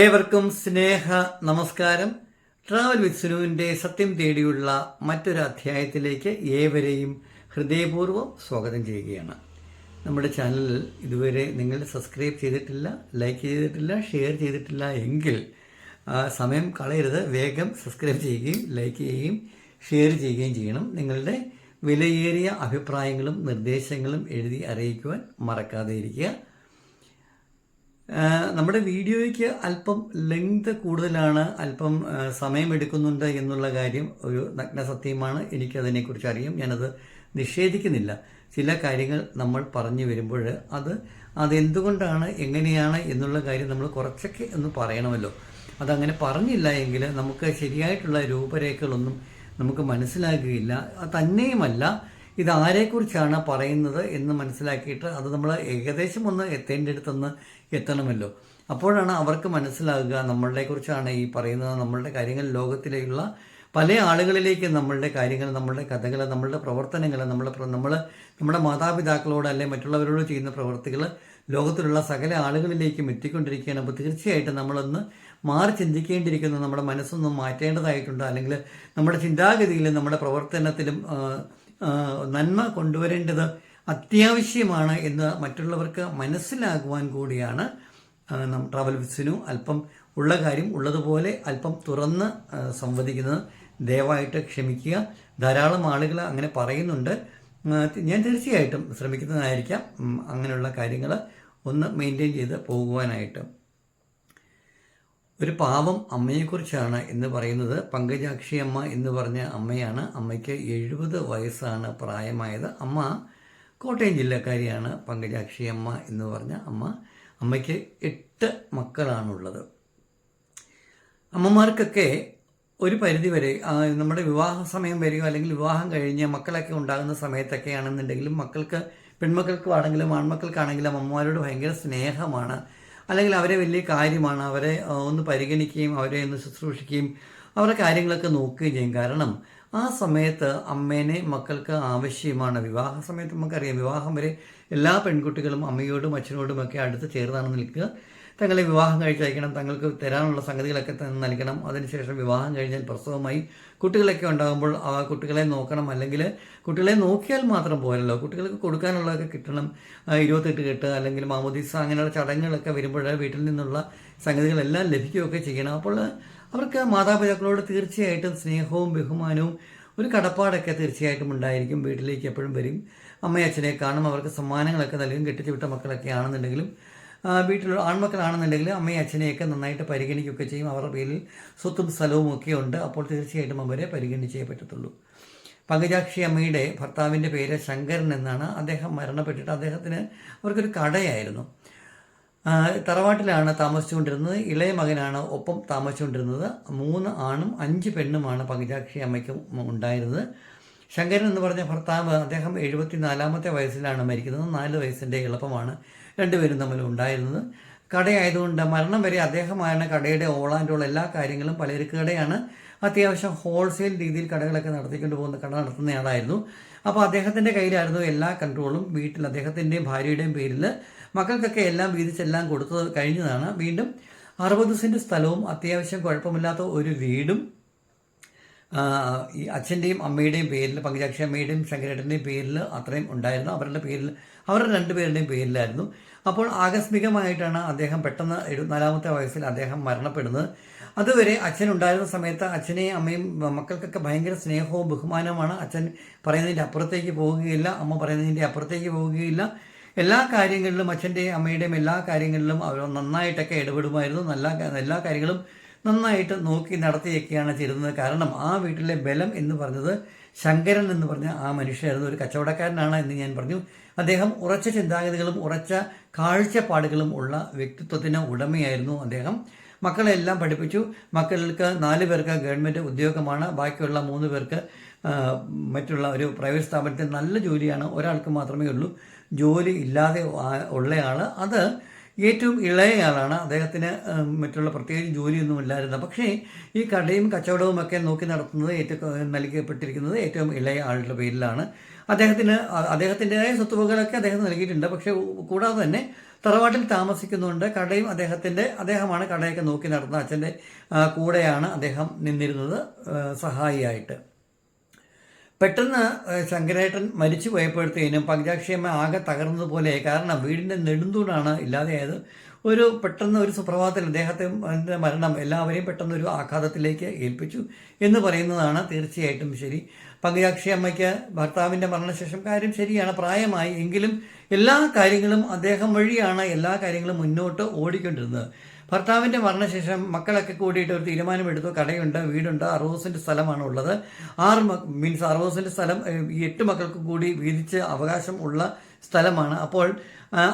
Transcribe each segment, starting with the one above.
ഏവർക്കും സ്നേഹ നമസ്കാരം. Travel with സുനുവിന്റെ സത്യം തേടിയുള്ള മറ്റൊരു അധ്യായത്തിലേക്ക് ഏവരെയും ഹൃദയപൂർവം സ്വാഗതം ചെയ്യുകയാണ്. നമ്മുടെ ചാനൽ ഇതുവരെ നിങ്ങൾ സബ്സ്ക്രൈബ് ചെയ്തിട്ടില്ല ലൈക്ക് ചെയ്തിട്ടില്ല ഷെയർ ചെയ്തിട്ടില്ല എങ്കിൽ സമയം കളയരുത്. വേഗം സബ്സ്ക്രൈബ് ചെയ്യുകയും ലൈക്ക് ചെയ്യുകയും ഷെയർ ചെയ്യുകയും ചെയ്യണം. നിങ്ങളുടെ വിലയേറിയ അഭിപ്രായങ്ങളും നിർദ്ദേശങ്ങളും എഴുതി അറിയിക്കുവാൻ മറക്കാതെ ഇരിക്കുക. നമ്മുടെ വീഡിയോയ്ക്ക് അല്പം ലെങ്ത് കൂടുതലാണ് അല്പം സമയമെടുക്കുന്നുണ്ട് എന്നുള്ള കാര്യം ഒരു നഗ്നസത്യമാണ്. എനിക്കതിനെക്കുറിച്ച് അറിയാം. ഞാനത് നിഷേധിക്കുന്നില്ല. ചില കാര്യങ്ങൾ നമ്മൾ പറഞ്ഞു വരുമ്പോൾ അത് അതെന്തുകൊണ്ടാണ് എങ്ങനെയാണ് എന്നുള്ള കാര്യം നമ്മൾ കുറച്ചൊക്കെ ഒന്ന് പറയണമല്ലോ. അതങ്ങനെ പറഞ്ഞില്ല എങ്കിൽ നമുക്ക് ശരിയായിട്ടുള്ള രൂപരേഖകളൊന്നും നമുക്ക് മനസ്സിലാക്കുകയില്ല തന്നെയുമല്ല ഇത് ആരെക്കുറിച്ചാണ് പറയുന്നത് എന്ന് മനസ്സിലാക്കിയിട്ട് അത് നമ്മൾ ഏകദേശം ഒന്ന് എത്തേണ്ടടുത്തൊന്ന് എത്തണമല്ലോ. അപ്പോഴാണ് അവർക്ക് മനസ്സിലാകുക നമ്മളുടെ കുറിച്ചാണ് ഈ പറയുന്നത്. നമ്മളുടെ കാര്യങ്ങൾ ലോകത്തിലേക്കുള്ള പല ആളുകളിലേക്ക് നമ്മളുടെ കാര്യങ്ങൾ നമ്മളുടെ കഥകൾ നമ്മളുടെ പ്രവർത്തനങ്ങൾ നമ്മുടെ പ്ര- നമ്മൾ നമ്മുടെ മാതാപിതാക്കളോട് അല്ലെ മറ്റുള്ളവരോട് ചെയ്യുന്ന പ്രവർത്തികൾ ലോകത്തിലുള്ള സകല ആളുകളിലേക്കും എത്തിക്കൊണ്ടിരിക്കുകയാണ്. അപ്പോൾ തീർച്ചയായിട്ടും നമ്മളൊന്ന് മാറി ചിന്തിക്കേണ്ടിയിരിക്കുന്നു. നമ്മുടെ മനസ്സൊന്ന് മാറ്റേണ്ടതായിട്ടുണ്ട്. അല്ലെങ്കിൽ നമ്മുടെ ചിന്താഗതിയിലും നമ്മുടെ പ്രവർത്തനത്തിലും നന്മ കൊണ്ടുവരേണ്ടത് അത്യാവശ്യമാണ് എന്ന് മറ്റുള്ളവർക്ക് മനസ്സിലാകുവാൻ കൂടിയാണ് ട്രാവൽ വിസിനു അല്പം ഉള്ള കാര്യം ഉള്ളതുപോലെ അല്പം തുറന്ന് സംവദിക്കുന്നത്. ദയവായിട്ട് ക്ഷമിക്കുക. ധാരാളം ആളുകൾ അങ്ങനെ പറയുന്നുണ്ട്. ഞാൻ തീർച്ചയായിട്ടും ശ്രമിക്കുന്നതായിരിക്കാം. അങ്ങനെയുള്ള കാര്യങ്ങൾ ഒന്ന് മെയിന്റെയിൻ ചെയ്ത് പോകുവാനായിട്ട്. ഒരു പാവം അമ്മയെക്കുറിച്ചാണ് എന്ന് പറയുന്നത്. പങ്കജാക്ഷി അമ്മ എന്ന് പറഞ്ഞ അമ്മയാണ്. അമ്മയ്ക്ക് എഴുപത് വയസ്സാണ് പ്രായമായത്. അമ്മ കോട്ടയം ജില്ലക്കാരിയാണ് പങ്കജാക്ഷി അമ്മ എന്ന് പറഞ്ഞ അമ്മ. അമ്മയ്ക്ക് എട്ട് മക്കളാണുള്ളത്. അമ്മമാർക്കൊക്കെ ഒരു പരിധി വരെ നമ്മുടെ വിവാഹ സമയം വരികയോ അല്ലെങ്കിൽ വിവാഹം കഴിഞ്ഞ് മക്കളൊക്കെ ഉണ്ടാകുന്ന സമയത്തൊക്കെ ആണെന്നുണ്ടെങ്കിലും മക്കൾക്ക് പെൺമക്കൾക്ക് ആണെങ്കിലും ആൺമക്കൾക്കാണെങ്കിലും അമ്മമാരോട് ഭയങ്കര സ്നേഹമാണ്. അല്ലെങ്കിൽ അവരെ വലിയ കാര്യമാണ് അവരെ ഒന്ന് പരിഗണിക്കുകയും അവരെ ഒന്ന് ശുശ്രൂഷിക്കുകയും അവരുടെ കാര്യങ്ങളൊക്കെ നോക്കുകയും ചെയ്യും. കാരണം ആ സമയത്ത് അമ്മേനെ മക്കൾക്ക് ആവശ്യമാണ്. വിവാഹ സമയത്ത് നമുക്കറിയാം വിവാഹം വരെ എല്ലാ പെൺകുട്ടികളും അമ്മയോടും അച്ഛനോടും ഒക്കെ അടുത്ത് ചേർന്നാണ് നിൽക്കുക. തങ്ങളെ വിവാഹം കഴിച്ചയക്കണം തങ്ങൾക്ക് തരാനുള്ള സംഗതികളൊക്കെ നൽകണം. അതിനുശേഷം വിവാഹം കഴിഞ്ഞാൽ പ്രസവമായി കുട്ടികളൊക്കെ ഉണ്ടാകുമ്പോൾ ആ കുട്ടികളെ നോക്കണം. അല്ലെങ്കിൽ കുട്ടികളെ നോക്കിയാൽ മാത്രം പോരല്ലോ. കുട്ടികൾക്ക് കൊടുക്കാനുള്ളതൊക്കെ കിട്ടണം. ഇരുപത്തെട്ട് കെട്ട് അല്ലെങ്കിൽ മാമോദീസ അങ്ങനെയുള്ള ചടങ്ങുകളൊക്കെ വരുമ്പോൾ വീട്ടിൽ നിന്നുള്ള സംഗതികളെല്ലാം ലഭിക്കുകയൊക്കെ ചെയ്യണം. അപ്പോൾ അവർക്ക് മാതാപിതാക്കളോട് തീർച്ചയായിട്ടും സ്നേഹവും ബഹുമാനവും ഒരു കടപ്പാടൊക്കെ തീർച്ചയായിട്ടും ഉണ്ടായിരിക്കും. വീട്ടിലേക്ക് എപ്പോഴും വരും. അമ്മയച്ഛനെ കാണും. അവർക്ക് സമ്മാനങ്ങളൊക്കെ നൽകും. കെട്ടിച്ചു വിട്ട മക്കളൊക്കെ ആണെന്നുണ്ടെങ്കിലും വീട്ടിൽ ആൺമക്കളാണെന്നുണ്ടെങ്കിൽ അമ്മയും അച്ഛനെയൊക്കെ നന്നായിട്ട് പരിഗണിക്കുകയൊക്കെ ചെയ്യും. അവരുടെ പേരിൽ സ്വത്തും സ്ഥലവും ഒക്കെ ഉണ്ട്. അപ്പോൾ തീർച്ചയായിട്ടും അവരെ പരിഗണിച്ചേ പറ്റത്തുള്ളൂ. പങ്കജാക്ഷി അമ്മയുടെ ഭർത്താവിന്റെ പേര് ശങ്കരൻ എന്നാണ്. അദ്ദേഹം മരണപ്പെട്ടിട്ട് അദ്ദേഹത്തിന് അവർക്കൊരു കടയായിരുന്നു. തറവാട്ടിലാണ് താമസിച്ചുകൊണ്ടിരുന്നത്. ഇളയ മകനാണ് ഒപ്പം താമസിച്ചുകൊണ്ടിരുന്നത്. മൂന്ന് ആണും അഞ്ച് പെണ്ണുമാണ് പങ്കജാക്ഷി അമ്മയ്ക്കും ഉണ്ടായിരുന്നത്. ശങ്കരൻ എന്ന് പറഞ്ഞ ഭർത്താവ് അദ്ദേഹം എഴുപത്തി നാലാമത്തെ വയസ്സിലാണ് മരിക്കുന്നത്. നാല് വയസ്സിന്റെ എളുപ്പമാണ് രണ്ടുപേരും തമ്മിൽ ഉണ്ടായിരുന്നത്. കടയായതുകൊണ്ട് മരണം വരെ അദ്ദേഹമാണ് കടയുടെ ഓൾ ഓൾ എല്ലാ കാര്യങ്ങളും പലചരക്ക് കടയാണ്. അത്യാവശ്യം ഹോൾസെയിൽ രീതിയിൽ കടകളൊക്കെ നടത്തിക്കൊണ്ട് പോകുന്ന കട നടത്തുന്നയാളായിരുന്നു അപ്പോൾ അദ്ദേഹത്തിന്റെ കയ്യിലായിരുന്നു എല്ലാ കൺട്രോളും വീട്ടിൽ അദ്ദേഹത്തിന്റെയും ഭാര്യയുടെയും പേരിൽ മക്കൾക്കൊക്കെ എല്ലാം വീതിച്ചെല്ലാം കൊടുത്തത് കഴിഞ്ഞതാണ്. വീണ്ടും അറുപത് സെന്റ് സ്ഥലവും അത്യാവശ്യം കുഴപ്പമില്ലാത്ത ഒരു വീടും ഈ അച്ഛന്റെയും അമ്മയുടെയും പേരിൽ പങ്കജാക്ഷി അമ്മയുടെയും ശങ്കരേട്ടന്റെയും പേരിൽ അത്രയും ഉണ്ടായിരുന്നു. അവരുടെ പേരിൽ അവരുടെ രണ്ടുപേരുടെയും പേരിലായിരുന്നു. അപ്പോൾ ആകസ്മികമായിട്ടാണ് അദ്ദേഹം പെട്ടെന്ന് എഴുപത്തിനാലാമത്തെ വയസ്സിൽ അദ്ദേഹം മരണപ്പെടുന്നത്. അതുവരെ അച്ഛൻ ഉണ്ടായിരുന്ന സമയത്ത് അച്ഛനെയും അമ്മയും മക്കൾക്കൊക്കെ ഭയങ്കര സ്നേഹവും ബഹുമാനവുമാണ്. അച്ഛൻ പറയുന്നതിന്റെ അപ്പുറത്തേക്ക് പോവുകയില്ല അമ്മ പറയുന്നതിന്റെ അപ്പുറത്തേക്ക് പോവുകയില്ല. എല്ലാ കാര്യങ്ങളിലും അച്ഛന്റെയും അമ്മയുടെയും എല്ലാ കാര്യങ്ങളിലും അവർ നന്നായിട്ടൊക്കെ ഇടപെടുമായിരുന്നു. നല്ല എല്ലാ കാര്യങ്ങളും നന്നായിട്ട് നോക്കി നടത്തിയൊക്കെയാണ് ചെയ്തിരുന്നത്. കാരണം ആ വീട്ടിലെ ബലം എന്ന് പറഞ്ഞത് ശങ്കരൻ എന്ന് പറഞ്ഞ ആ മനുഷ്യനായിരുന്നു ഒരു കച്ചവടക്കാരനാണ് എന്ന് ഞാൻ പറഞ്ഞു. അദ്ദേഹം ഉറച്ച ചിന്താഗതികളും ഉറച്ച കാഴ്ചപ്പാടുകളും ഉള്ള വ്യക്തിത്വത്തിന് ഉടമയായിരുന്നു അദ്ദേഹം. മക്കളെല്ലാം പഠിപ്പിച്ചു. മക്കൾക്ക് നാല് പേർക്ക് ഗവൺമെന്റ് ഉദ്യോഗമാണ്. ബാക്കിയുള്ള മൂന്ന് പേർക്ക് മറ്റുള്ള ഒരു പ്രൈവറ്റ് സ്ഥാപനത്തിൽ നല്ല ജോലിയാണ്. ഒരാൾക്ക് മാത്രമേ ഉള്ളൂ. ജോലി ഇല്ലാതെ ഉള്ളയാൾ അത് ഏറ്റവും ഇളയയാളാണ് അദ്ദേഹത്തിന് മറ്റുള്ള പ്രത്യേക ജോലിയൊന്നും ഇല്ലായിരുന്നു. പക്ഷേ ഈ കടയും കച്ചവടവും ഒക്കെ നോക്കി നടത്തുന്നത് ഏറ്റവും നൽകപ്പെട്ടിരിക്കുന്നത് ഏറ്റവും ഇളയ ആളുടെ പേരിലാണ്. അദ്ദേഹത്തിന് അദ്ദേഹത്തിന്റെതായ സ്വത്തുവകളൊക്കെ അദ്ദേഹം നൽകിയിട്ടുണ്ട്. പക്ഷേ കൂടാതെ തന്നെ തറവാട്ടിൽ താമസിക്കുന്നുണ്ട് കടയും അദ്ദേഹത്തിന്റെ അദ്ദേഹമാണ് കടയൊക്കെ നോക്കി നടത്തുന്നത്. അച്ഛന്റെ കൂടെയാണ് അദ്ദേഹം നിന്നിരുന്നത് സഹായിയായിട്ട്. പെട്ടെന്ന് ശങ്കരേട്ടൻ മരിച്ചു പോയപ്പോഴത്തേനും പഞ്ചാക്ഷേമ ആകെ തകർന്നതുപോലെ കാരണം വീടിന്റെ നെടുന്തൂണാണ് ഇല്ലാതെയായത്. ഒരു പെട്ടെന്ന് ഒരു സുപ്രഭാതത്തിൽ അദ്ദേഹത്തെ മരണം എല്ലാവരെയും പെട്ടെന്നൊരു ആഘാതത്തിലേക്ക് ഏൽപ്പിച്ചു എന്ന് പറയുന്നതാണ് തീർച്ചയായിട്ടും ശരി. പങ്കാക്ഷി അമ്മയ്ക്ക് ഭർത്താവിന്റെ മരണശേഷം കാര്യം ശരിയാണ് പ്രായമായി. എങ്കിലും എല്ലാ കാര്യങ്ങളും അദ്ദേഹം വഴിയാണ് എല്ലാ കാര്യങ്ങളും മുന്നോട്ട് ഓടിക്കൊണ്ടിരുന്നത്. ഭർത്താവിന്റെ മരണശേഷം മക്കളൊക്കെ കൂടിയിട്ട് ഒരു തീരുമാനമെടുത്തു. കടയുണ്ട് വീടുണ്ട് അറുപത് സ്ഥലമാണ് ഉള്ളത്. ആറ് മീൻസ് അറുപത് സ്ഥലം ഈ എട്ട് മക്കൾക്ക് കൂടി വീതിച്ച് അവകാശം ഉള്ള സ്ഥലമാണ്. അപ്പോൾ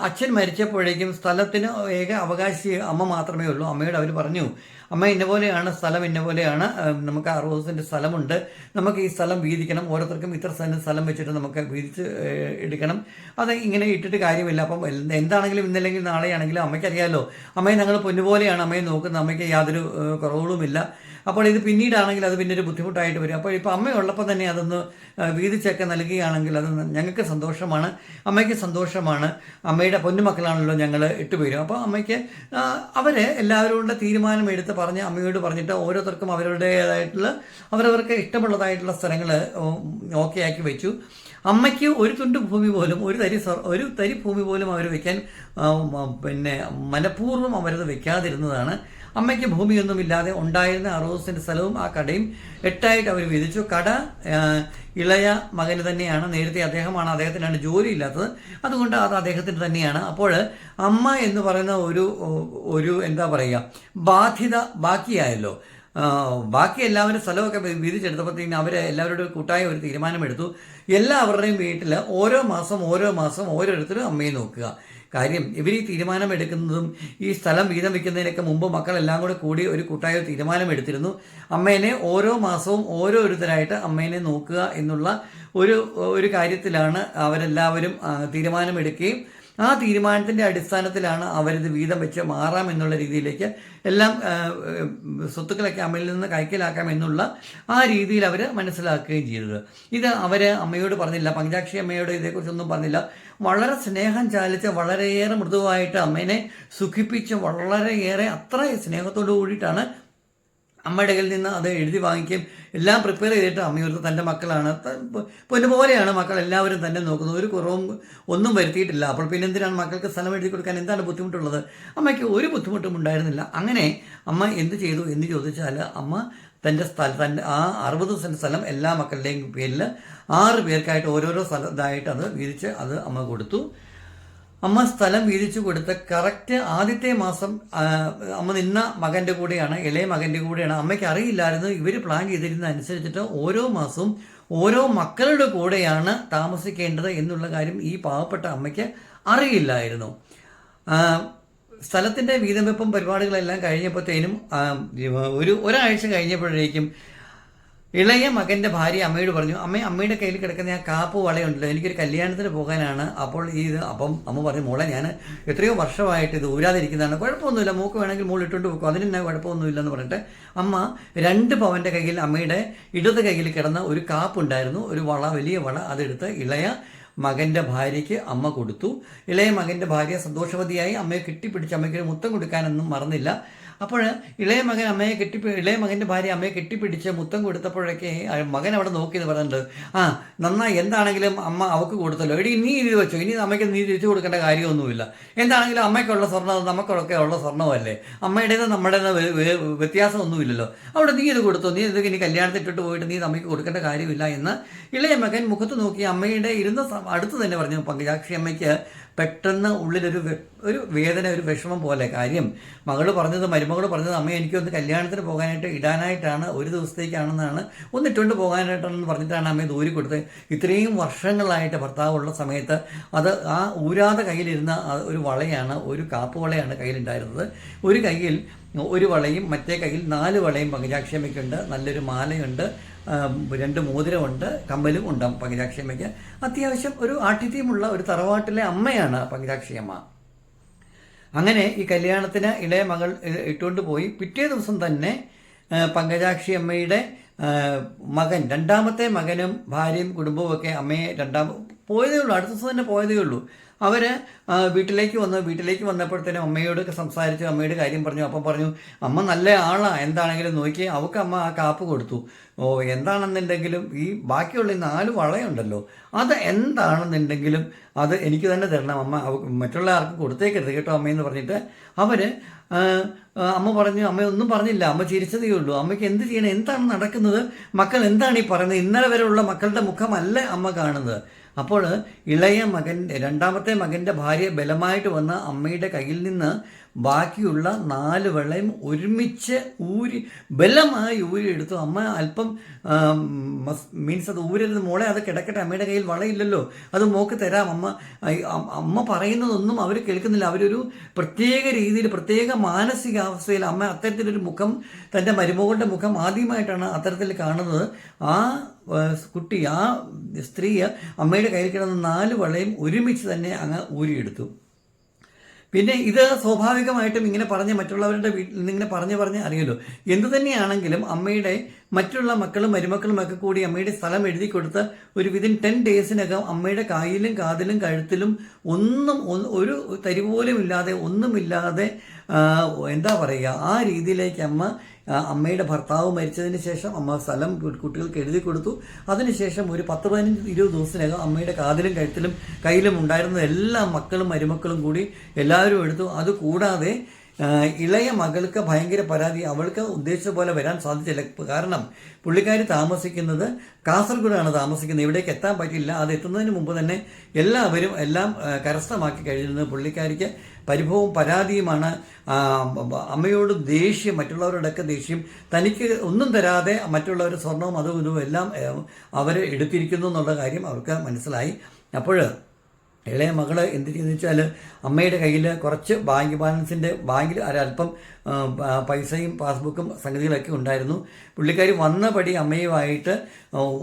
അച്ഛൻ മരിച്ചപ്പോഴേക്കും സ്ഥലത്തിന് ഏക അവകാശി അമ്മ മാത്രമേ ഉള്ളൂ. അമ്മയോട് അവർ പറഞ്ഞു അമ്മ ഇന്ന പോലെയാണ് സ്ഥലം ഇന്ന പോലെയാണ് നമുക്ക് അറുപത് സെന്റ് സ്ഥലമുണ്ട്. നമുക്ക് ഈ സ്ഥലം വീതിക്കണം. ഓരോരുത്തർക്കും ഇത്ര സെന്റ് സ്ഥലം വെച്ചിട്ട് നമുക്ക് വീതിച്ച് എടുക്കണം. അത് ഇങ്ങനെ ഇട്ടിട്ട് കാര്യമില്ല. അപ്പം എന്താണെങ്കിലും ഇന്നല്ലെങ്കിൽ നാളെയാണെങ്കിലും അമ്മയ്ക്കറിയാലോ അമ്മയെ ഞങ്ങൾ പൊന്നുപോലെയാണ് അമ്മയെ നോക്കുന്നത്. അമ്മയ്ക്ക് യാതൊരു കുറവുകളുമില്ല. അപ്പോൾ ഇത് പിന്നീടാണെങ്കിൽ അത് പിന്നെ ഒരു ബുദ്ധിമുട്ടായിട്ട് വരും. അപ്പോൾ ഇപ്പോൾ അമ്മയുള്ളപ്പോൾ തന്നെ അതൊന്ന് വീതിച്ചൊക്കെ നൽകുകയാണെങ്കിൽ അത് ഞങ്ങൾക്ക് സന്തോഷമാണ്. അമ്മയ്ക്ക് സന്തോഷമാണ്. അമ്മയുടെ പൊന്നുമക്കളാണല്ലോ ഞങ്ങൾ എട്ടുപേരും. അപ്പോൾ അമ്മയ്ക്ക് അവരെ എല്ലാവരോടും തീരുമാനമെടുത്ത് പറഞ്ഞ് അമ്മയോട് പറഞ്ഞിട്ട് ഓരോരുത്തർക്കും അവരുടേതായിട്ടുള്ള അവരവർക്ക് ഇഷ്ടമുള്ളതായിട്ടുള്ള സ്ഥലങ്ങൾ ഓക്കെ ആക്കി വെച്ചു. അമ്മയ്ക്ക് ഒരു തുണ്ട് ഭൂമി പോലും ഒരു തരി ഒരു തരി ഭൂമി പോലും അവർ മ- പിന്നെ മനഃപൂർവം അവരത് വെക്കാതിരുന്നതാണ്. അമ്മയ്ക്ക് ഭൂമിയൊന്നുമില്ലാതെ ഉണ്ടായിരുന്ന അറുപത് സ്ഥലവും ആ കടയും എട്ടായിട്ട് അവർ വിധിച്ചു. കട ഇളയ മകന് തന്നെയാണ്. നേരത്തെ അദ്ദേഹമാണ് അദ്ദേഹത്തിനാണ് ജോലി ഇല്ലാത്തത് അതുകൊണ്ട് അത് അദ്ദേഹത്തിന് തന്നെയാണ്. അപ്പോൾ അമ്മ എന്ന് പറയുന്ന ഒരു ഒരു എന്താ പറയുക ബാധ്യത ബാക്കിയായല്ലോ. ബാക്കി എല്ലാവരും സ്ഥലമൊക്കെ വിധിച്ചെടുത്തപ്പോഴത്തേക്കും അവർ എല്ലാവരോടും കൂട്ടായ ഒരു തീരുമാനമെടുത്തു. എല്ലാവരുടെയും വീട്ടിൽ ഓരോ മാസം ഓരോ മാസം ഓരോരുത്തരും അമ്മയെ നോക്കുക. കാര്യം ഇവർ ഈ തീരുമാനമെടുക്കുന്നതും ഈ സ്ഥലം വീതം വയ്ക്കുന്നതിനൊക്കെ മുമ്പ് മക്കളെല്ലാം കൂടെ കൂടി ഒരു കൂട്ടായ തീരുമാനമെടുത്തിരുന്നു. അമ്മേനെ ഓരോ മാസവും ഓരോരുത്തരായിട്ട് അമ്മേനെ നോക്കുക എന്നുള്ള ഒരു ഒരു കാര്യത്തിലാണ് അവരെല്ലാവരും തീരുമാനമെടുക്കുകയും ആ തീരുമാനത്തിന്റെ അടിസ്ഥാനത്തിലാണ് അവരിത് വീതം വെച്ച് മാറാം എന്നുള്ള രീതിയിലേക്ക് എല്ലാം സ്വത്തുക്കളൊക്കെ അമ്മയിൽ നിന്ന് കൈക്കലാക്കാം എന്നുള്ള ആ രീതിയിൽ അവർ മനസ്സിലാക്കുകയും ചെയ്തത്. ഇത് അവർ അമ്മയോട് പറഞ്ഞില്ല പഞ്ചാക്ഷി അമ്മയോട് ഇതേക്കുറിച്ചൊന്നും പറഞ്ഞില്ല. വളരെ സ്നേഹം ചാലിച്ച് വളരെയേറെ മൃദുവായിട്ട് അമ്മേനെ സുഖിപ്പിച്ച് വളരെയേറെ അത്ര സ്നേഹത്തോടു കൂടിയിട്ടാണ് അമ്മയുടെ കയ്യിൽ നിന്ന് അത് എഴുതി വാങ്ങിക്കുകയും എല്ലാം പ്രിപ്പയർ ചെയ്തിട്ട് അമ്മയോർത്ത് തന്റെ മക്കളാണ്. പൊന്നുപോലെയാണ് മക്കൾ എല്ലാവരും തന്നെ നോക്കുന്നത്. ഒരു കുറവും ഒന്നും വരുത്തിയിട്ടില്ല. അപ്പോൾ പിന്നെ എന്തിനാണ് മക്കൾക്ക് സ്ഥലം എഴുതി കൊടുക്കാൻ എന്താണ് ബുദ്ധിമുട്ടുള്ളത്? അമ്മയ്ക്ക് ഒരു ബുദ്ധിമുട്ടും ഉണ്ടായിരുന്നില്ല. അങ്ങനെ അമ്മ എന്ത് ചെയ്തു എന്ന് ചോദിച്ചാൽ അമ്മ തന്റെ സ്ഥല തന്റെ ആ അറുപത് സെന്റ് സ്ഥലം എല്ലാ മക്കളുടെയും പേരിൽ ആറ് പേർക്കായിട്ട് ഓരോരോ സ്ഥലത്തായിട്ട് അത് വിരിച്ച് അത് അമ്മ കൊടുത്തു. അമ്മ സ്ഥലം വീതിച്ചു കൊടുത്ത് കറക്റ്റ് ആദ്യത്തെ മാസം അമ്മ നിന്ന മകന്റെ കൂടെയാണ് ഇളയ മകന്റെ കൂടെയാണ്. അമ്മയ്ക്ക് അറിയില്ലായിരുന്നു ഇവർ പ്ലാൻ ചെയ്തിരുന്ന അനുസരിച്ചിട്ട് ഓരോ മാസവും ഓരോ മക്കളുടെ കൂടെയാണ് താമസിക്കേണ്ടത് എന്നുള്ള കാര്യം ഈ പാവപ്പെട്ട അമ്മയ്ക്ക് അറിയില്ലായിരുന്നു. സ്ഥലത്തിന്റെ വീതം വെപ്പും പരിപാടികളെല്ലാം കഴിഞ്ഞപ്പോഴത്തേനും ഒരു ഒരാഴ്ച കഴിഞ്ഞപ്പോഴേക്കും ഇളയ മകന്റെ ഭാര്യ അമ്മയോട് പറഞ്ഞു അമ്മ അമ്മയുടെ കയ്യിൽ കിടക്കുന്ന ആ കാപ്പ് വളയുണ്ടല്ലോ എനിക്കൊരു കല്യാണത്തിന് പോകാനാണ്. അപ്പോൾ ഈ ഇത് അപ്പം അമ്മ പറഞ്ഞു മോളെ ഞാൻ എത്രയോ വർഷമായിട്ട് ഇത് ഊരാതിരിക്കുന്നതാണ്. കുഴപ്പമൊന്നുമില്ല മൂക്ക് വേണമെങ്കിൽ മോൾ ഇട്ടുകൊണ്ട് പോകും അതിനെന്നെ കുഴപ്പമൊന്നുമില്ല എന്ന് പറഞ്ഞിട്ട് അമ്മ രണ്ട് പവന്റെ കയ്യിൽ അമ്മയുടെ ഇടത് കയ്യിൽ കിടന്ന ഒരു കാപ്പ് ഉണ്ടായിരുന്നു ഒരു വള വലിയ വള അതെടുത്ത് ഇളയ മകന്റെ ഭാര്യയ്ക്ക് അമ്മ കൊടുത്തു. ഇളയ മകന്റെ ഭാര്യ സന്തോഷവതിയായി. അമ്മയെ കെട്ടിപ്പിടിച്ച് അമ്മയ്ക്ക് ഒരു മുത്തം കൊടുക്കാനൊന്നും മറന്നില്ല. അപ്പോൾ ഇളയ മകൻ അമ്മയെ കെട്ടി ഇളയ മകന്റെ ഭാര്യ അമ്മയെ കെട്ടിപ്പിടിച്ച് മുത്തം കൊടുത്തപ്പോഴൊക്കെ മകൻ അവിടെ നോക്കിയത് പറഞ്ഞിട്ടുണ്ട് ആ നന്നായി എന്താണെങ്കിലും അമ്മ അവക്ക് കൊടുത്തല്ലോ. എടി നീ ഇത് വെച്ചോ. ഇനി അമ്മയ്ക്ക് നീ തിരിച്ചു കൊടുക്കേണ്ട കാര്യമൊന്നുമില്ല. എന്താണെങ്കിലും അമ്മയ്ക്കുള്ള സ്വർണം നമുക്കൊക്കെ ഉള്ള സ്വർണമല്ലേ അമ്മയുടേത് വെ- വ്യത്യാസമൊന്നുമില്ലല്ലോ. അവിടെ നീ ഇത് കൊടുത്തോ? നീ ഇത് ഇനി കല്യാണത്തിട്ടിട്ട് പോയിട്ട് നീ അമ്മയ്ക്ക് കൊടുക്കേണ്ട കാര്യമില്ല എന്ന് ഇളയ മകൻ മുഖത്ത് നോക്കി അമ്മയുടെ ഇരുന്ന അടുത്ത് തന്നെ പറഞ്ഞു. പങ്കജാക്ഷി അമ്മയ്ക്ക് പെട്ടെന്ന് ഉള്ളിലൊരു ഒരു വേദന ഒരു വിഷമം പോലെ. കാര്യം മകൾ പറഞ്ഞത് മരുമകൾ പറഞ്ഞത് അമ്മ എനിക്കൊന്ന് കല്യാണത്തിന് പോകാനായിട്ട് ഇടാനായിട്ടാണ് ഒരു ദിവസത്തേക്കാണെന്നാണ് ഒന്ന് ഇട്ടുകൊണ്ട് പോകാനായിട്ടാണെന്ന് പറഞ്ഞിട്ടാണ് അമ്മയെ ദൂരി കൊടുത്തത്. ഇത്രയും വർഷങ്ങളായിട്ട് ഭർത്താവുള്ള സമയത്ത് അത് ആ ഊരാതെ കയ്യിലിരുന്ന ഒരു വളയാണ് ഒരു കാപ്പ് വളയാണ് കയ്യിലുണ്ടായിരുന്നത്. ഒരു കയ്യിൽ ഒരു വളയും മറ്റേ കയ്യിൽ നാല് വളയും പങ്കജാക്ഷമ്മയ്ക്കുണ്ട് നല്ലൊരു മാലയുണ്ട്. രണ്ട് മോതിരമുണ്ട് കമ്പലും ഉണ്ട് പങ്കജാക്ഷിയമ്മയ്ക്ക്. അത്യാവശ്യം ഒരു ആഠിത്യമുള്ള ഒരു തറവാട്ടിലെ അമ്മയാണ് പങ്കജാക്ഷിയമ്മ. അങ്ങനെ ഈ കല്യാണത്തിന് ഇളയ മകൾ ഇട്ടുകൊണ്ട് പോയി. പിറ്റേ ദിവസം തന്നെ പങ്കജാക്ഷി അമ്മയുടെ മകൻ രണ്ടാമത്തെ മകനും ഭാര്യയും കുടുംബവും ഒക്കെ അമ്മയെ രണ്ടാം പോയതേ ഉള്ളൂ. അടുത്ത ദിവസം തന്നെ പോയതേ ഉള്ളൂ. അവർ വീട്ടിലേക്ക് വന്നു വീട്ടിലേക്ക് വന്നപ്പോഴത്തേനും അമ്മയോട് സംസാരിച്ച് അമ്മയുടെ കാര്യം പറഞ്ഞു. അപ്പം പറഞ്ഞു അമ്മ നല്ല ആളാണ് എന്താണെങ്കിലും നോക്കി അവൾക്ക് അമ്മ ആ കാപ്പ് കൊടുത്തു. ഓ എന്താണെന്നുണ്ടെങ്കിലും ഈ ബാക്കിയുള്ള ഈ നാല് വളയുണ്ടല്ലോ. അത് എന്താണെന്നുണ്ടെങ്കിലും അത് എനിക്ക് തന്നെ തരണം. അമ്മ മറ്റുള്ള ആർക്കും കൊടുത്തേക്കരുത് കേട്ടോ അമ്മയെന്ന് പറഞ്ഞിട്ട് അവർ അമ്മ പറഞ്ഞു അമ്മ ഒന്നും പറഞ്ഞില്ല. അമ്മ ചിരിച്ചതേ ഉള്ളൂ. അമ്മയ്ക്ക് എന്ത് ചെയ്യണം? എന്താണ് നടക്കുന്നത്? മക്കൾ എന്താണ് ഈ പറയുന്നത്? ഇന്നലെ വരെയുള്ള മക്കളുടെ മുഖമല്ല അമ്മ കാണുന്നത്. അപ്പോൾ ഇളയ മകൻ രണ്ടാമത്തെ മകന്റെ ഭാര്യ ബലമായിട്ട് വന്ന് അമ്മയുടെ കയ്യിൽ നിന്ന് ബാക്കിയുള്ള നാല് വെള്ളയും ഒരുമിച്ച് ഊരി ബലമായി ഊരി എടുത്തു. അമ്മ അല്പം മീൻസ് അത് ഊരരുത് മോളെ അത് കിടക്കട്ടെ. അമ്മയുടെ കയ്യിൽ വളയില്ലല്ലോ. അത് മോക്ക് തരാം. അമ്മ അമ്മ പറയുന്നതൊന്നും അവർ കേൾക്കുന്നില്ല. അവരൊരു പ്രത്യേക രീതിയിൽ പ്രത്യേക മാനസികാവസ്ഥയിൽ അമ്മ അത്തരത്തിലൊരു മുഖം തന്റെ മരുമകളുടെ മുഖം ആദ്യമായിട്ടാണ് അത്തരത്തിൽ കാണുന്നത്. ആ ആ, കുട്ടി ആ സ്ത്രീ അമ്മയുടെ കയ്യിൽ കിടന്ന നാല് വളയും ഒരുമിച്ച് തന്നെ അങ്ങ് ഊരിയെടുത്തു. പിന്നെ ഇത് സ്വാഭാവികമായിട്ടും ഇങ്ങനെ പറഞ്ഞ് മറ്റുള്ളവരുടെ വീട്ടിൽ നിന്ന് ഇങ്ങനെ പറഞ്ഞ് പറഞ്ഞ് അറിയുമല്ലോ. എന്തു തന്നെയാണെങ്കിലും അമ്മയുടെ മറ്റുള്ള മക്കളും മരുമക്കളും ഒക്കെ കൂടി അമ്മയുടെ സ്ഥലം എഴുതി കൊടുത്ത് ഒരു വിതിൻ ടെൻ ഡേയ്സിനകം അമ്മയുടെ കായിലും കാതിലും കഴുത്തിലും ഒന്നും ഒരു തരി പോലും ഇല്ലാതെ ഒന്നുമില്ലാതെ എന്താ പറയുക ആ രീതിയിലേക്ക് അമ്മ അമ്മയുടെ ഭർത്താവ് മരിച്ചതിന് ശേഷം അമ്മ സ്ഥലം കുട്ടികൾക്ക് എഴുതി കൊടുത്തു. അതിനുശേഷം ഒരു പത്ത് പതിനഞ്ച് ഇരുപത് ദിവസത്തിനകം അമ്മയുടെ കാതിലും കഴുത്തിലും കയ്യിലും ഉണ്ടായിരുന്ന എല്ലാ മക്കളും മരുമക്കളും കൂടി എല്ലാവരും എടുത്തു. അതുകൂടാതെ ഇളയ മകൾക്ക് ഭയങ്കര പരാതി. അവൾക്ക് ഉദ്ദേശിച്ച പോലെ വരാൻ സാധിച്ചില്ല. കാരണം പുള്ളിക്കാരി താമസിക്കുന്നത് കാസർഗോഡാണ് താമസിക്കുന്നത്. ഇവിടേക്ക് എത്താൻ പറ്റില്ല. അത് എത്തുന്നതിന് മുമ്പ് തന്നെ എല്ലാവരും എല്ലാം കരസ്ഥമാക്കി കഴിഞ്ഞിരുന്നത് പുള്ളിക്കാരിക്ക് പരിഭവവും പരാതിയുമാണ്. അമ്മയോട് ദേഷ്യം മറ്റുള്ളവരോടൊക്കെ ദേഷ്യം. തനിക്ക് ഒന്നും തരാതെ മറ്റുള്ളവർ സ്വർണവും അതും ഇതും എല്ലാം അവർ എടുത്തിരിക്കുന്നു എന്നുള്ള കാര്യം അവർക്ക് മനസ്സിലായി. അപ്പോൾ ഇളയ മകൾ എന്ത് ചെയ്യുന്നു വെച്ചാൽ അമ്മയുടെ കയ്യിൽ കുറച്ച് ബാങ്ക് ബാലൻസിന്റെ ബാങ്കിൽ ഒരല്പം പൈസയും പാസ്ബുക്കും സംഗതികളൊക്കെ ഉണ്ടായിരുന്നു. പുള്ളിക്കാരി വന്ന പടി അമ്മയുമായിട്ട്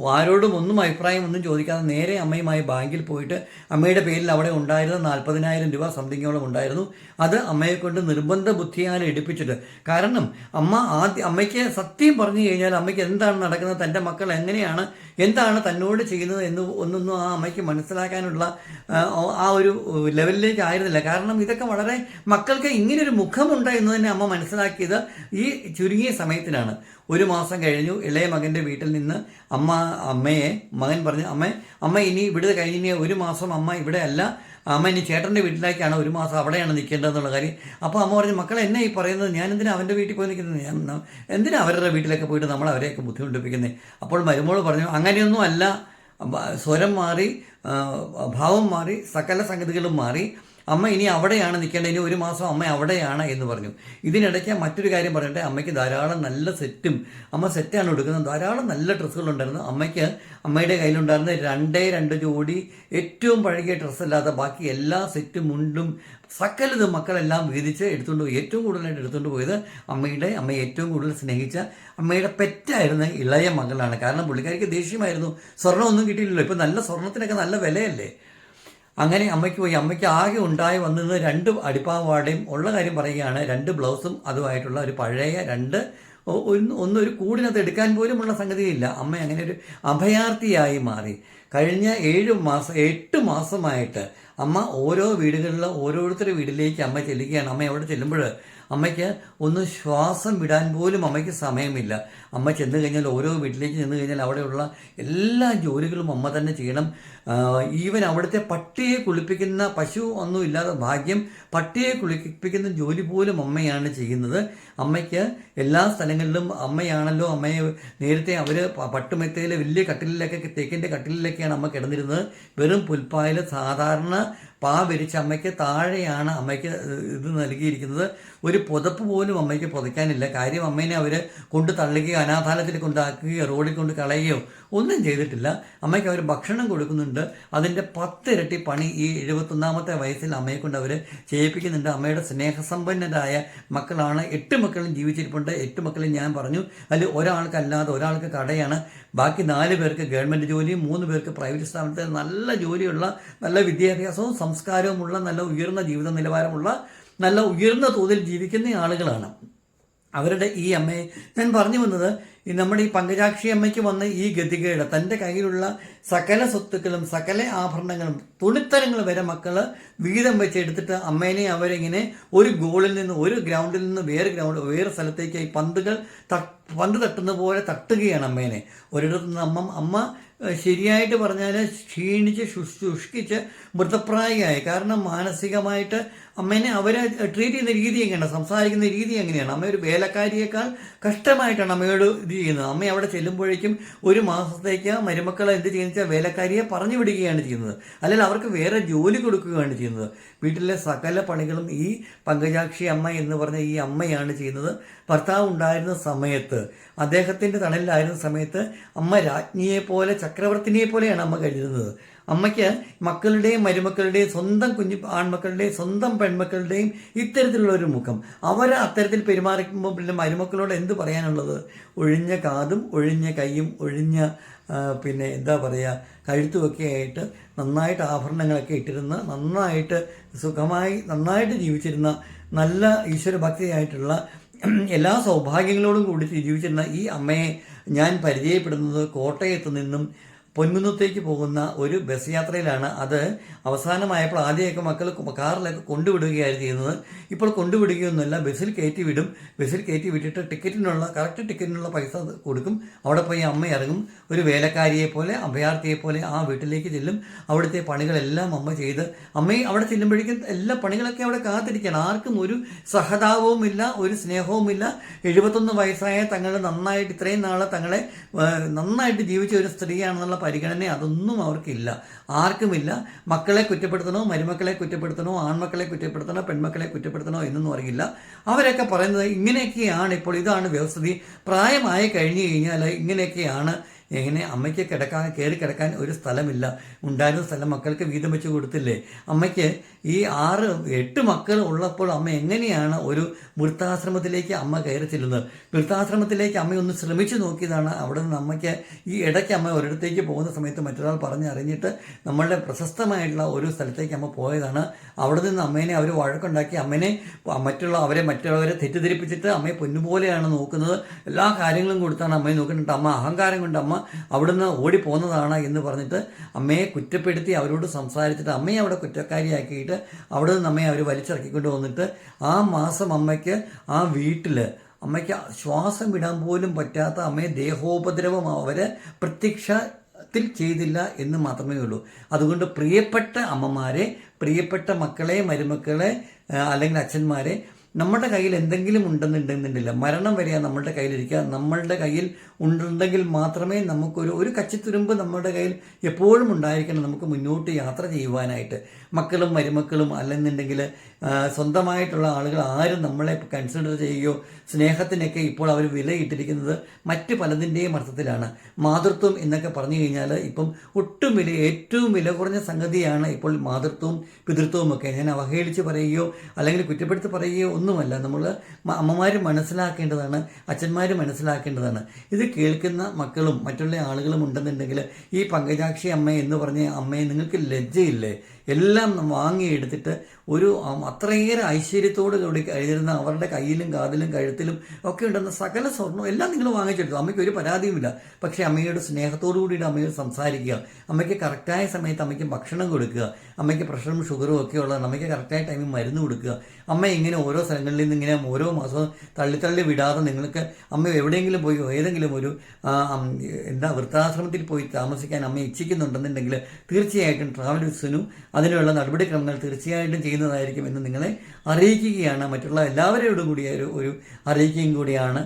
ആരോടും ഒന്നും അഭിപ്രായം ഒന്നും ചോദിക്കാതെ നേരെ അമ്മയുമായി ബാങ്കിൽ പോയിട്ട് അമ്മയുടെ പേരിൽ അവിടെ ഉണ്ടായിരുന്ന നാൽപ്പതിനായിരം രൂപ സംതിങ്ങോളം ഉണ്ടായിരുന്നു. അത് അമ്മയെ കൊണ്ട് നിർബന്ധ ബുദ്ധിയാൽ എടുപ്പിച്ചിട്ട് കാരണം അമ്മ ആദ്യം അമ്മയ്ക്ക് സത്യം പറഞ്ഞു കഴിഞ്ഞാൽ അമ്മയ്ക്ക് എന്താണ് നടക്കുന്നത് തന്റെ മക്കൾ എങ്ങനെയാണ് എന്താണ് തന്നോട് ചെയ്യുന്നത് എന്ന് ഒന്നൊന്നും ആ അമ്മയ്ക്ക് മനസ്സിലാക്കാനുള്ള ആ, ഒരു ലെവലിലേക്ക് ആയിരുന്നില്ല. കാരണം ഇതൊക്കെ വളരെ മക്കൾക്ക് ഇങ്ങനൊരു മുഖമുണ്ട് തന്നെ അമ്മ മനസ്സിലാക്കിയത് ഈ ചുരുങ്ങിയ സമയത്തിനാണ്. ഒരു മാസം കഴിഞ്ഞു. ഇളയ മകന്റെ വീട്ടിൽ നിന്ന് അമ്മ അമ്മയെ മകൻ പറഞ്ഞു അമ്മ അമ്മ ഇനി ഇവിടെ കഴിഞ്ഞ ഒരു മാസം അമ്മ ഇവിടെ അല്ല. അമ്മ ഇനി ചേട്ടന്റെ വീട്ടിലേക്കാണ് ഒരു മാസം അവിടെയാണ് നിൽക്കേണ്ടതെന്നുള്ള കാര്യം. അപ്പോൾ അമ്മ പറഞ്ഞു മക്കളെ എന്നെ ഈ പറയുന്നത്? ഞാൻ എന്തിനാ അവന്റെ വീട്ടിൽ പോയി നിൽക്കുന്നത് ഞാൻ എന്തിനാ അവരുടെ വീട്ടിലൊക്കെ പോയിട്ട് നമ്മൾ അവരെയൊക്കെ ബുദ്ധിമുട്ടിപ്പിക്കുന്നത് അപ്പോൾ മരുമോൾ പറഞ്ഞു അങ്ങനെയൊന്നും അല്ല. സ്വരം മാറി ഭാവം മാറി സകല സംഗതികളും മാറി. അമ്മ ഇനി അവിടെയാണ് നിൽക്കേണ്ടത്. ഇനി ഒരു മാസം അമ്മ അവിടെയാണ് എന്ന് പറഞ്ഞു. ഇതിനിടയ്ക്ക് മറ്റൊരു കാര്യം പറയട്ടെ. അമ്മയ്ക്ക് ധാരാളം നല്ല സെറ്റും അമ്മ സെറ്റാണ് എടുക്കുന്നത് ധാരാളം നല്ല ഡ്രസ്സുകളുണ്ടായിരുന്നു അമ്മയ്ക്ക് അമ്മയുടെ കയ്യിലുണ്ടായിരുന്ന രണ്ടേ രണ്ട് ജോഡി ഏറ്റവും പഴകിയ ഡ്രസ്സല്ലാതെ ബാക്കി എല്ലാ സെറ്റും മുണ്ടും സക്കലതും മക്കളെല്ലാം വീതിച്ച് എടുത്തുകൊണ്ട് പോയി. ഏറ്റവും കൂടുതലായിട്ട് എടുത്തുകൊണ്ട് പോയത് അമ്മയുടെ അമ്മ ഏറ്റവും കൂടുതൽ സ്നേഹിച്ച അമ്മയുടെ പെറ്റായിരുന്ന ഇളയ മകളാണ്. കാരണം പുള്ളിക്കാരിക്ക് ദേഷ്യമായിരുന്നു. സ്വർണമൊന്നും കിട്ടിയില്ലല്ലോ. ഇപ്പം നല്ല സ്വർണത്തിനൊക്കെ നല്ല വിലയല്ലേ? അങ്ങനെ അമ്മയ്ക്ക് പോയി. അമ്മയ്ക്ക് ആകെ ഉണ്ടായി വന്നത് രണ്ട് അടിപ്പാവാടയും ഉള്ള കാര്യം പറയുകയാണ്. രണ്ട് ബ്ലൗസും അതുമായിട്ടുള്ള ഒരു പഴയ രണ്ട് ഒന്ന് ഒന്നൊരു കൂടിനകത്ത് എടുക്കാൻ പോലുമുള്ള സംഗതിയില്ല. അമ്മ അങ്ങനെ ഒരു അഭയാർത്ഥിയായി മാറി. കഴിഞ്ഞ ഏഴ് മാസം എട്ട് മാസമായിട്ട് അമ്മ ഓരോ വീടുകളിലും ഓരോരുത്തരുടെ വീട്ടിലേക്ക് അമ്മ ചെല്ലുകയാണ്. അമ്മ എവിടെ ചെല്ലുമ്പോൾ അമ്മയ്ക്ക് ഒന്ന് ശ്വാസം വിടാൻ പോലും അമ്മയ്ക്ക് സമയമില്ല. അമ്മ ചെന്ന് കഴിഞ്ഞാൽ ഓരോ വീട്ടിലേക്ക് ചെന്ന് കഴിഞ്ഞാൽ അവിടെയുള്ള എല്ലാ ജോലികളും അമ്മ തന്നെ ചെയ്യണം. ഈവൻ അവിടുത്തെ പട്ടിയെ കുളിപ്പിക്കുന്ന പശു ഒന്നും ഇല്ലാതെ ഭാഗ്യം പട്ടിയെ കുളിപ്പിക്കുന്ന ജോലി പോലും അമ്മയാണ് ചെയ്യുന്നത്. അമ്മയ്ക്ക് എല്ലാ സ്ഥലങ്ങളിലും അമ്മയാണല്ലോ അമ്മയെ നേരത്തെ അവർ പട്ടുമെത്തയിൽ വലിയ കട്ടിലിലൊക്കെ തേക്കിന്റെ കട്ടിലിലൊക്കെയാണ് അമ്മ കിടന്നിരുന്നത്. വെറും പുൽപ്പായിൽ സാധാരണ പാ വിരിച്ച അമ്മയ്ക്ക് താഴെയാണ് അമ്മയ്ക്ക് ഇത് നൽകിയിരിക്കുന്നത്. ഒരു പുതപ്പ് പോലും അമ്മയ്ക്ക് പുതയ്ക്കാനില്ല. കാര്യം അമ്മേനെ അവർ കൊണ്ട് തള്ളുകയോ അനാഥാലയത്തിൽ കൊണ്ടാക്കുകയോ റോഡിൽ കൊണ്ട് കളയുകയോ ഒന്നും ചെയ്തിട്ടില്ല. അമ്മയ്ക്ക് അവർ ഭക്ഷണം കൊടുക്കുന്നുണ്ട്. അതിന്റെ പത്തിരട്ടി പണി ഈ എഴുപത്തൊന്നാമത്തെ വയസ്സിൽ അമ്മയെ കൊണ്ട് അവർ ചെയ്യിപ്പിക്കുന്നുണ്ട്. അമ്മയുടെ സ്നേഹസമ്പന്നരായ മക്കളാണ്. എട്ട് മക്കളും ജീവിച്ചിരിപ്പുണ്ട്. എട്ട് മക്കളും ഞാൻ പറഞ്ഞു. അതിൽ ഒരാൾക്കല്ലാതെ ഒരാൾക്ക് കടയാണ്. ബാക്കി നാല് പേർക്ക് ഗവൺമെന്റ് ജോലിയും മൂന്ന് പേർക്ക് പ്രൈവറ്റ് സ്ഥാപനത്തിൽ നല്ല ജോലിയുള്ള നല്ല വിദ്യാഭ്യാസവും സംസ്കാരവുമുള്ള നല്ല ഉയർന്ന ജീവിത നിലവാരമുള്ള നല്ല ഉയർന്ന തോതിൽ ജീവിക്കുന്ന ആളുകളാണ്. അവരുടെ ഈ അമ്മയെ. ഞാൻ പറഞ്ഞു വന്നത് ഈ നമ്മുടെ ഈ പങ്കജാക്ഷി അമ്മയ്ക്ക് വന്ന ഈ ഗതികേട് തന്റെ കയ്യിലുള്ള സകല സ്വത്തുക്കളും സകല ആഭരണങ്ങളും തുണിത്തരങ്ങൾ വരെ മക്കൾ വീതം വെച്ച് എടുത്തിട്ട് അമ്മേനെ അവരിങ്ങനെ ഒരു ഗോളിൽ നിന്ന് ഒരു ഗ്രൗണ്ടിൽ നിന്ന് വേറെ ഗ്രൗണ്ട് വേറെ സ്ഥലത്തേക്ക് ഈ പന്തുകൾ പന്ത് തട്ടുന്ന പോലെ തട്ടുകയാണ് അമ്മേനെ. ഒരിടത്തു നിന്ന് അമ്മ അമ്മ ശരിയായിട്ട് പറഞ്ഞാൽ ക്ഷീണിച്ച് ശുഷ് ശുഷ്കിച്ച് മൃതപ്രായിയായി കാരണം മാനസികമായിട്ട് അമ്മേനെ അവരെ ട്രീറ്റ് ചെയ്യുന്ന രീതി എങ്ങനെയാണ്? സംസാരിക്കുന്ന രീതി എങ്ങനെയാണ്? അമ്മ ഒരു വേലക്കാരിയേക്കാൾ കഷ്ടമായിട്ടാണ് അമ്മയോട് ഇത് ചെയ്യുന്നത്. അമ്മ അവിടെ ചെല്ലുമ്പോഴേക്കും ഒരു മാസത്തേക്ക് മരുമക്കൾ എന്ത് ചെയ്യുന്ന വേലക്കാരിയെ പറഞ്ഞു വിടുകയാണ് ചെയ്യുന്നത്. അല്ലെങ്കിൽ അവർക്ക് വേറെ ജോലി കൊടുക്കുകയാണ് ചെയ്യുന്നത്. വീട്ടിലെ സകല പണികളും ഈ പങ്കജാക്ഷി അമ്മ എന്ന് പറഞ്ഞ ഈ അമ്മയാണ് ചെയ്യുന്നത്. ഭർത്താവ് ഉണ്ടായിരുന്ന സമയത്ത് അദ്ദേഹത്തിന്റെ തണലിലായിരുന്ന സമയത്ത് അമ്മ രാജ്ഞിയെ പോലെ ചക്രവർത്തിനിയെ പോലെയാണ് അമ്മ കരുതുന്നത് അമ്മയ്ക്ക് മക്കളുടെയും മരുമക്കളുടെയും സ്വന്തം കുഞ്ഞു ആൺമക്കളുടെയും സ്വന്തം പെൺമക്കളുടെയും ഇത്തരത്തിലുള്ള ഒരു മുഖം. അവർ അത്തരത്തിൽ പെരുമാറിക്കുമ്പോൾ പിന്നെ മരുമക്കളോട് എന്ത് പറയാനുള്ളത്? ഒഴിഞ്ഞ കാതും ഒഴിഞ്ഞ കൈയും ഒഴിഞ്ഞ പിന്നെ എന്താ പറയുക കഴുത്തുമൊക്കെ ആയിട്ട് നന്നായിട്ട് ആഭരണങ്ങളൊക്കെ ഇട്ടിരുന്ന നന്നായിട്ട് സുഖമായി നന്നായിട്ട് ജീവിച്ചിരുന്ന നല്ല ഈശ്വരഭക്തിയായിട്ടുള്ള എല്ലാ സൗഭാഗ്യങ്ങളോടും കൂടി ജീവിച്ചിരുന്ന ഈ അമ്മയെ ഞാൻ പരിചയപ്പെടുന്നത് കോട്ടയത്ത് നിന്നും പൊൻകുന്നത്തേക്ക് പോകുന്ന ഒരു ബസ് യാത്രയിലാണ് അത് അവസാനമായപ്പോൾ ആദ്യമൊക്കെ മക്കൾ കാറിലൊക്കെ കൊണ്ടുവിടുകയായിരുന്നു ചെയ്യുന്നത്. ഇപ്പോൾ കൊണ്ടുവിടുകയൊന്നുമല്ല ബസ്സിൽ കയറ്റി വിടും. ബസ്സിൽ കയറ്റി വിട്ടിട്ട് ടിക്കറ്റിനുള്ള കറക്റ്റ് ടിക്കറ്റിനുള്ള പൈസ കൊടുക്കും. അവിടെ പോയി അമ്മ ഇറങ്ങും. ഒരു വേലക്കാരിയെ പോലെ അഭയാർത്ഥിയെ പോലെ ആ വീട്ടിലേക്ക് ചെല്ലും. അവിടുത്തെ പണികളെല്ലാം അമ്മ ചെയ്ത് അമ്മയെ അവിടെ ചെല്ലുമ്പോഴേക്കും എല്ലാ പണികളൊക്കെ അവിടെ കാത്തിരിക്കണം ആർക്കും ഒരു സഹതാപവുമില്ല ഒരു സ്നേഹവുമില്ല. എഴുപത്തൊന്ന് വയസ്സായ തങ്ങൾ നന്നായിട്ട് ഇത്രയും നാളെ തങ്ങളെ നന്നായിട്ട് ജീവിച്ച ഒരു സ്ത്രീയാണെന്നുള്ള പരിഗണന അതൊന്നും അവർക്കില്ല. ആർക്കുമില്ല. മക്കളെ കുറ്റപ്പെടുത്തണോ മരുമക്കളെ കുറ്റപ്പെടുത്തണോ ആൺമക്കളെ കുറ്റപ്പെടുത്തണോ പെൺമക്കളെ കുറ്റപ്പെടുത്തണോ എന്നൊന്നും അറിയില്ല. അവരൊക്കെ പറയുന്നത് ഇങ്ങനെയൊക്കെയാണ് ഇപ്പോൾ ഇതാണ് വ്യവസ്ഥിതി. പ്രായമായി കഴിഞ്ഞു കഴിഞ്ഞാൽ ഇങ്ങനെയൊക്കെയാണ് എങ്ങനെ അമ്മയ്ക്ക് കിടക്കാൻ കയറി കിടക്കാൻ ഒരു സ്ഥലമില്ല. ഉണ്ടായിരുന്ന സ്ഥലം മക്കൾക്ക് വീതം വെച്ച് കൊടുത്തില്ലേ? അമ്മയ്ക്ക് ഈ ആറ് എട്ട് മക്കൾ ഉള്ളപ്പോൾ അമ്മ എങ്ങനെയാണ് ഒരു വൃത്താശ്രമത്തിലേക്ക് അമ്മ കയറി ചെല്ലുന്നത്? വൃത്താശ്രമത്തിലേക്ക് അമ്മ ഒന്ന് ശ്രമിച്ചു നോക്കിയതാണ് അവിടെ നിന്ന് അമ്മയ്ക്ക് ഈ ഇടയ്ക്ക് അമ്മ ഒരിടത്തേക്ക് പോകുന്ന സമയത്ത് മറ്റൊരാൾ പറഞ്ഞറിഞ്ഞിട്ട് നമ്മളുടെ പ്രശസ്തമായിട്ടുള്ള ഒരു സ്ഥലത്തേക്ക് അമ്മ പോയതാണ്. അവിടെ നിന്ന് അമ്മേനെ അവർ വഴക്കുണ്ടാക്കി. അമ്മേനെ മറ്റുള്ള അവരെ മറ്റുള്ളവരെ തെറ്റിദ്ധരിപ്പിച്ചിട്ട് അമ്മയെ പൊന്നുപോലെയാണ് നോക്കുന്നത്. എല്ലാ കാര്യങ്ങളും കൊടുത്താണ് അമ്മയെ നോക്കുന്നുണ്ട് അമ്മ അഹങ്കാരം കൊണ്ട് അമ്മ അവിടുന്ന് ഓടിപ്പോന്നതാണ് എന്ന് പറഞ്ഞിട്ട് അമ്മയെ കുറ്റപ്പെടുത്തി അവരോട് സംസാരിച്ചിട്ട് അമ്മയെ അവിടെ കുറ്റക്കാരിയാക്കിയിട്ട് അവിടെ നിന്ന് അമ്മയെ അവർ വലിച്ചിറക്കിക്കൊണ്ട് വന്നിട്ട് ആ മാസം അമ്മയ്ക്ക് ആ വീട്ടിൽ അമ്മയ്ക്ക് ശ്വാസം വിടാൻ പോലും പറ്റാത്ത അമ്മയെ ദേഹോപദ്രവം അവർ പ്രത്യക്ഷ ത്തിൽ ചെയ്തില്ല എന്ന് മാത്രമേ ഉള്ളൂ. അതുകൊണ്ട് പ്രിയപ്പെട്ട അമ്മമാരെ പ്രിയപ്പെട്ട മക്കളെ മരുമക്കളെ അല്ലെങ്കിൽ അച്ഛന്മാരെ നമ്മുടെ കയ്യിൽ എന്തെങ്കിലും ഉണ്ടെന്നുണ്ടെന്നുണ്ടില്ല മരണം വരെയാണ് നമ്മളുടെ കയ്യിലിരിക്കുക നമ്മളുടെ കയ്യിൽ ഉണ്ടെങ്കിൽ മാത്രമേ നമുക്കൊരു ഒരു കച്ചിത്തുരുമ്പ് നമ്മുടെ കയ്യിൽ എപ്പോഴും ഉണ്ടായിരിക്കണം നമുക്ക് മുന്നോട്ട് യാത്ര ചെയ്യുവാനായിട്ട്. മക്കളും മരുമക്കളും അല്ലെന്നുണ്ടെങ്കിൽ സ്വന്തമായിട്ടുള്ള ആളുകൾ ആരും നമ്മളെ കൺസിഡർ ചെയ്യുകയോ സ്നേഹത്തിനൊക്കെ ഇപ്പോൾ അവർ വിലയിട്ടിരിക്കുന്നത് മറ്റ് പലതിന്റെയും അർത്ഥത്തിലാണ്. മാതൃത്വം എന്നൊക്കെ പറഞ്ഞു കഴിഞ്ഞാൽ ഇപ്പം ഒട്ടും വില ഏറ്റവും വില കുറഞ്ഞ സംഗതിയാണ് ഇപ്പോൾ മാതൃത്വവും പിതൃത്വവും ഒക്കെ. ഞാൻ അവഹേളിച്ച് പറയുകയോ അല്ലെങ്കിൽ കുറ്റപ്പെടുത്തി പറയുകയോ ഒന്നുമല്ല. നമ്മൾ അമ്മമാർ മനസ്സിലാക്കേണ്ടതാണ് അച്ഛന്മാർ മനസ്സിലാക്കേണ്ടതാണ്. ഇത് കേൾക്കുന്ന മക്കളും മറ്റുള്ള ആളുകളും ഉണ്ടെന്നുണ്ടെങ്കിൽ ഈ പങ്കജാക്ഷി അമ്മ എന്ന് പറഞ്ഞ അമ്മയെ നിങ്ങൾക്ക് ലജ്ജയില്ലേ? എല്ലാം വാങ്ങിയെടുത്തിട്ട് ഒരു അത്രയേറെ ഐശ്വര്യത്തോട് കൂടി കഴിഞ്ഞിരുന്ന അവരുടെ കയ്യിലും കാതിലും കഴുത്തിലും ഒക്കെ ഉണ്ടെന്ന സകല സ്വർണം എല്ലാം നിങ്ങൾ വാങ്ങിച്ചെടുത്തു. അമ്മയ്ക്ക് ഒരു പരാതിയുമില്ല. പക്ഷേ അമ്മയുടെ സ്നേഹത്തോടു കൂടിയിട്ട് അമ്മയോട് സംസാരിക്കുക. അമ്മയ്ക്ക് കറക്റ്റായ സമയത്ത് അമ്മയ്ക്ക് ഭക്ഷണം കൊടുക്കുക. അമ്മയ്ക്ക് പ്രഷറും ഷുഗറും ഒക്കെ ഉള്ളതാണ്. അമ്മയ്ക്ക് കറക്റ്റായ ടൈമിൽ മരുന്ന് കൊടുക്കുക. അമ്മ ഇങ്ങനെ ഓരോ സ്ഥലങ്ങളിൽ നിന്ന് ഇങ്ങനെ ഓരോ മാസവും തള്ളി തള്ളി വിടാതെ നിങ്ങൾക്ക് അമ്മ എവിടെയെങ്കിലും പോയി ഏതെങ്കിലും ഒരു എന്താ വൃത്താശ്രമത്തിൽ പോയി താമസിക്കാൻ അമ്മ ഇച്ഛിക്കുന്നുണ്ടെന്നുണ്ടെങ്കിൽ തീർച്ചയായിട്ടും ട്രാവലേഴ്സിനും അതിനുള്ള നടപടിക്രമങ്ങൾ തീർച്ചയായിട്ടും ചെയ്യുന്നതായിരിക്കും എന്ന് നിങ്ങളെ അറിയിക്കുകയാണ്. മറ്റുള്ള എല്ലാവരോടും കൂടി ഒരു ഒരു അറിയിക്കുകയും കൂടിയാണ്.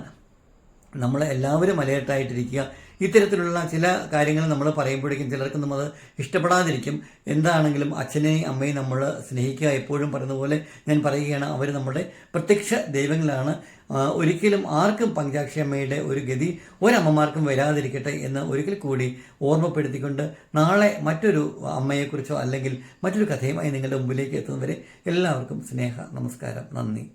നമ്മൾ എല്ലാവരും അലേർട്ടായിട്ടിരിക്കുക. ഇത്തരത്തിലുള്ള ചില കാര്യങ്ങൾ നമ്മൾ പറയുമ്പോഴേക്കും ചിലർക്ക് നമ്മൾ ഇഷ്ടപ്പെടാതിരിക്കും. എന്താണെങ്കിലും അച്ഛനെയും അമ്മയും നമ്മൾ സ്നേഹിക്കുക എപ്പോഴും പറയുന്ന പോലെ ഞാൻ പറയുകയാണ് അവർ നമ്മുടെ പ്രത്യക്ഷ ദൈവങ്ങളാണ്. ഒരിക്കലും ആർക്കും പങ്കാക്ഷി അമ്മയുടെ ഒരു ഗതി ഒരമ്മമാർക്കും വരാതിരിക്കട്ടെ എന്ന് ഒരിക്കൽ കൂടി ഓർമ്മപ്പെടുത്തിക്കൊണ്ട് നാളെ മറ്റൊരു അമ്മയെക്കുറിച്ചോ അല്ലെങ്കിൽ മറ്റൊരു കഥയുമായി നിങ്ങളുടെ മുമ്പിലേക്ക് എത്തുന്നവരെ എല്ലാവർക്കും സ്നേഹ നമസ്കാരം. നന്ദി.